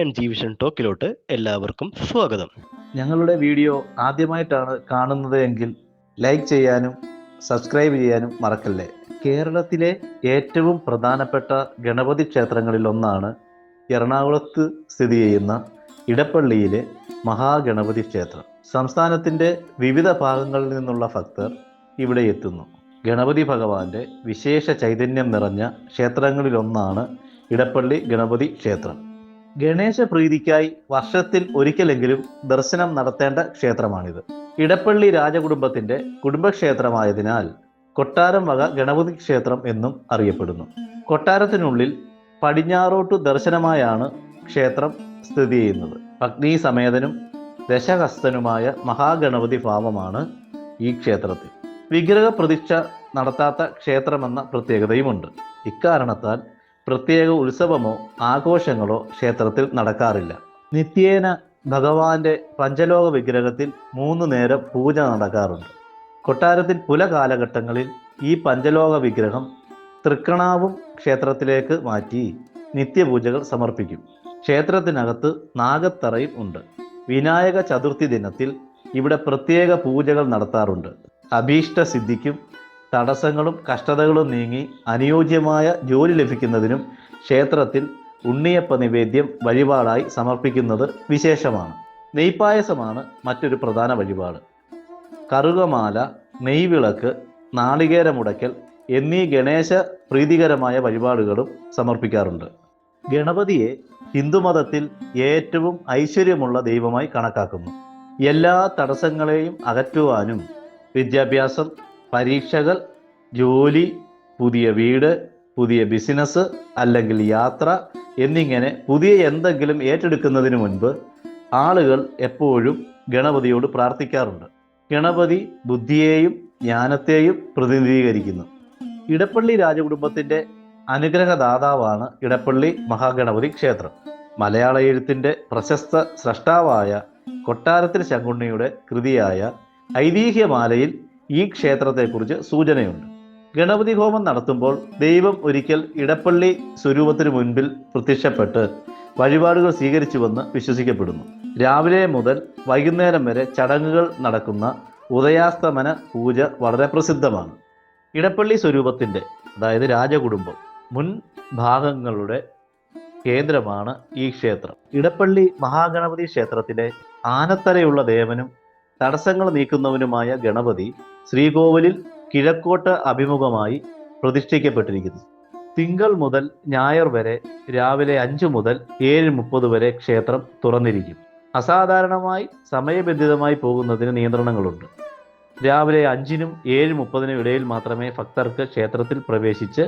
And ജീവിഷൻ ടോക്കിലോട്ട് എല്ലാവർക്കും സ്വാഗതം. ഞങ്ങളുടെ വീഡിയോ ആദ്യമായിട്ടാണ് കാണുന്നത് എങ്കിൽ ലൈക്ക് ചെയ്യാനും സബ്സ്ക്രൈബ് ചെയ്യാനും മറക്കല്ലേ? കേരളത്തിലെ ഏറ്റവും പ്രധാനപ്പെട്ട ഗണപതി ക്ഷേത്രങ്ങളിൽ ഒന്നാണ് എറണാകുളത്ത് സ്ഥിതി ചെയ്യുന്ന ഇടപ്പള്ളിയിലെ മഹാഗണപതി ക്ഷേത്രം. സംസ്ഥാനത്തിന്റെ വിവിധ ഭാഗങ്ങളിൽ നിന്നുള്ള ഭക്തർ ഇവിടെ എത്തുന്നു. ഗണപതി ഭഗവാന്റെ വിശേഷ ചൈതന്യം നിറഞ്ഞ ക്ഷേത്രങ്ങളിലൊന്നാണ് ഇടപ്പള്ളി ഗണപതി ക്ഷേത്രം. ഗണേശ പ്രീതിക്കായി വർഷത്തിൽ ഒരിക്കലെങ്കിലും ദർശനം നടത്തേണ്ട ക്ഷേത്രമാണിത്. ഇടപ്പള്ളി രാജകുടുംബത്തിന്റെ കുടുംബക്ഷേത്രമായതിനാൽ കൊട്ടാരം വക ഗണപതി ക്ഷേത്രം എന്നും അറിയപ്പെടുന്നു. കൊട്ടാരത്തിനുള്ളിൽ പടിഞ്ഞാറോട്ടു ദർശനമായാണ് ക്ഷേത്രം സ്ഥിതി ചെയ്യുന്നത്. അഗ്നിസമേതനും ദശഹസ്തനുമായ മഹാഗണപതി ഭാവമാണ് ഈ ക്ഷേത്രത്തിൽ. വിഗ്രഹ പ്രതിഷ്ഠ നടത്താത്ത ക്ഷേത്രമെന്ന പ്രത്യേകതയുമുണ്ട്. ഇക്കാരണത്താൽ പ്രത്യേക ഉത്സവമോ ആഘോഷങ്ങളോ ക്ഷേത്രത്തിൽ നടക്കാറില്ല. നിത്യേന ഭഗവാന്റെ പഞ്ചലോക വിഗ്രഹത്തിൽ മൂന്ന് നേരം പൂജ നടക്കാറുണ്ട്. കൊട്ടാരത്തിൽ പുല കാലഘട്ടങ്ങളിൽ ഈ പഞ്ചലോക വിഗ്രഹം തൃക്കണാവും ക്ഷേത്രത്തിലേക്ക് മാറ്റി നിത്യപൂജകൾ സമർപ്പിക്കും. ക്ഷേത്രത്തിനകത്ത് നാഗത്തറയും ഉണ്ട്. വിനായക ചതുർത്ഥി ദിനത്തിൽ ഇവിടെ പ്രത്യേക പൂജകൾ നടത്താറുണ്ട്. അഭീഷ്ട സിദ്ധിക്കും തടസ്സങ്ങളും കഷ്ടതകളും നീങ്ങി അനുയോജ്യമായ ജോലി ലഭിക്കുന്നതിനും ക്ഷേത്രത്തിൽ ഉണ്ണിയപ്പ നിവേദ്യം വഴിപാടായി സമർപ്പിക്കുന്നത് വിശേഷമാണ്. നെയ്പായസമാണ് മറ്റൊരു പ്രധാന വഴിപാട്. കറുകമാല നെയ്വിളക്ക് നാളികേരമുടക്കൽ എന്നീ ഗണേശ പ്രീതികരമായ വഴിപാടുകളും സമർപ്പിക്കാറുണ്ട്. ഗണപതിയെ ഹിന്ദുമതത്തിൽ ഏറ്റവും ഐശ്വര്യമുള്ള ദൈവമായി കണക്കാക്കുന്നു. എല്ലാ തടസ്സങ്ങളെയും അകറ്റുവാനും വിദ്യാഭ്യാസം പരീക്ഷകൾ ജോലി പുതിയ വീട് പുതിയ ബിസിനസ് അല്ലെങ്കിൽ യാത്ര എന്നിങ്ങനെ പുതിയ എന്തെങ്കിലും ഏറ്റെടുക്കുന്നതിന് മുൻപ് ആളുകൾ എപ്പോഴും ഗണപതിയോട് പ്രാർത്ഥിക്കാറുണ്ട്. ഗണപതി ബുദ്ധിയെയും ജ്ഞാനത്തെയും പ്രതിനിധീകരിക്കുന്നു. ഇടപ്പള്ളി രാജകുടുംബത്തിന്റെ അനുഗ്രഹദാതാവാണ് ഇടപ്പള്ളി മഹാഗണപതി ക്ഷേത്രം. മലയാള എഴുത്തിന്റെ പ്രശസ്ത സ്രഷ്ടാവായ കൊട്ടാരത്തിൽ ശങ്കുണ്ണിയുടെ കൃതിയായ ഐതിഹ്യമാലയിൽ ഈ ക്ഷേത്രത്തെക്കുറിച്ച് സൂചനയുണ്ട്. ഗണപതി ഹോമം നടത്തുമ്പോൾ ദൈവം ഒരിക്കൽ ഇടപ്പള്ളി സ്വരൂപത്തിന് മുൻപിൽ പ്രത്യക്ഷപ്പെട്ട് വഴിപാടുകൾ സ്വീകരിച്ചുവെന്ന് വിശ്വസിക്കപ്പെടുന്നു. രാവിലെ മുതൽ വൈകുന്നേരം വരെ ചടങ്ങുകൾ നടക്കുന്ന ഉദയാസ്തമന പൂജ വളരെ പ്രസിദ്ധമാണ്. ഇടപ്പള്ളി സ്വരൂപത്തിന്റെ അതായത് രാജകുടുംബം മുൻ ഭാഗങ്ങളുടെ കേന്ദ്രമാണ് ഈ ക്ഷേത്രം. ഇടപ്പള്ളി മഹാഗണപതി ക്ഷേത്രത്തിലെ ആനത്തലയുള്ള ദേവനും തടസ്സങ്ങൾ നീക്കുന്നവനുമായ ഗണപതി ശ്രീകോവിലിൽ കിഴക്കോട്ട് അഭിമുഖമായി പ്രതിഷ്ഠിക്കപ്പെട്ടിരിക്കുന്നു. തിങ്കൾ മുതൽ ഞായർ വരെ രാവിലെ അഞ്ചു മുതൽ ഏഴ് മുപ്പത് വരെ ക്ഷേത്രം തുറന്നിരിക്കും. അസാധാരണമായി സമയബന്ധിതമായി പോകുന്നതിന് നിയന്ത്രണങ്ങളുണ്ട്. രാവിലെ അഞ്ചിനും ഏഴ് മുപ്പതിനും ഇടയിൽ മാത്രമേ ഭക്തർക്ക് ക്ഷേത്രത്തിൽ പ്രവേശിച്ച്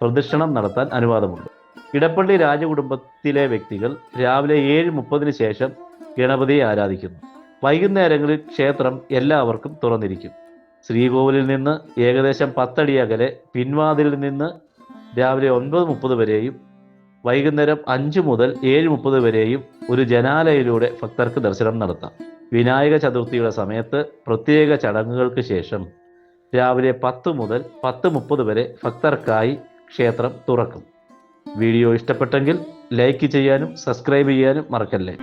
പ്രദക്ഷിണം നടത്താൻ അനുവാദമുള്ളൂ. ഇടപ്പള്ളി രാജകുടുംബത്തിലെ വ്യക്തികൾ രാവിലെ ഏഴ് മുപ്പതിന് ശേഷം ഗണപതിയെ ആരാധിക്കുന്നു. വൈകുന്നേരങ്ങളിൽ ക്ഷേത്രം എല്ലാവർക്കും തുറന്നിരിക്കും. ശ്രീകോവിലിൽ നിന്ന് ഏകദേശം പത്തടി അകലെ പിൻവാതിലിൽ നിന്ന് രാവിലെ ഒൻപത് മുപ്പത് വരെയും വൈകുന്നേരം അഞ്ച് മുതൽ ഏഴ് മുപ്പത് വരെയും ഒരു ജനാലയിലൂടെ ഭക്തർക്ക് ദർശനം നടത്താം. വിനായക ചതുർത്ഥിയുടെ സമയത്ത് പ്രത്യേക ചടങ്ങുകൾക്ക് ശേഷം രാവിലെ പത്ത് മുതൽ പത്ത് മുപ്പത് വരെ ഭക്തർക്കായി ക്ഷേത്രം തുറക്കും. വീഡിയോ ഇഷ്ടപ്പെട്ടെങ്കിൽ ലൈക്ക് ചെയ്യാനും സബ്സ്ക്രൈബ് ചെയ്യാനും മറക്കല്ലേ?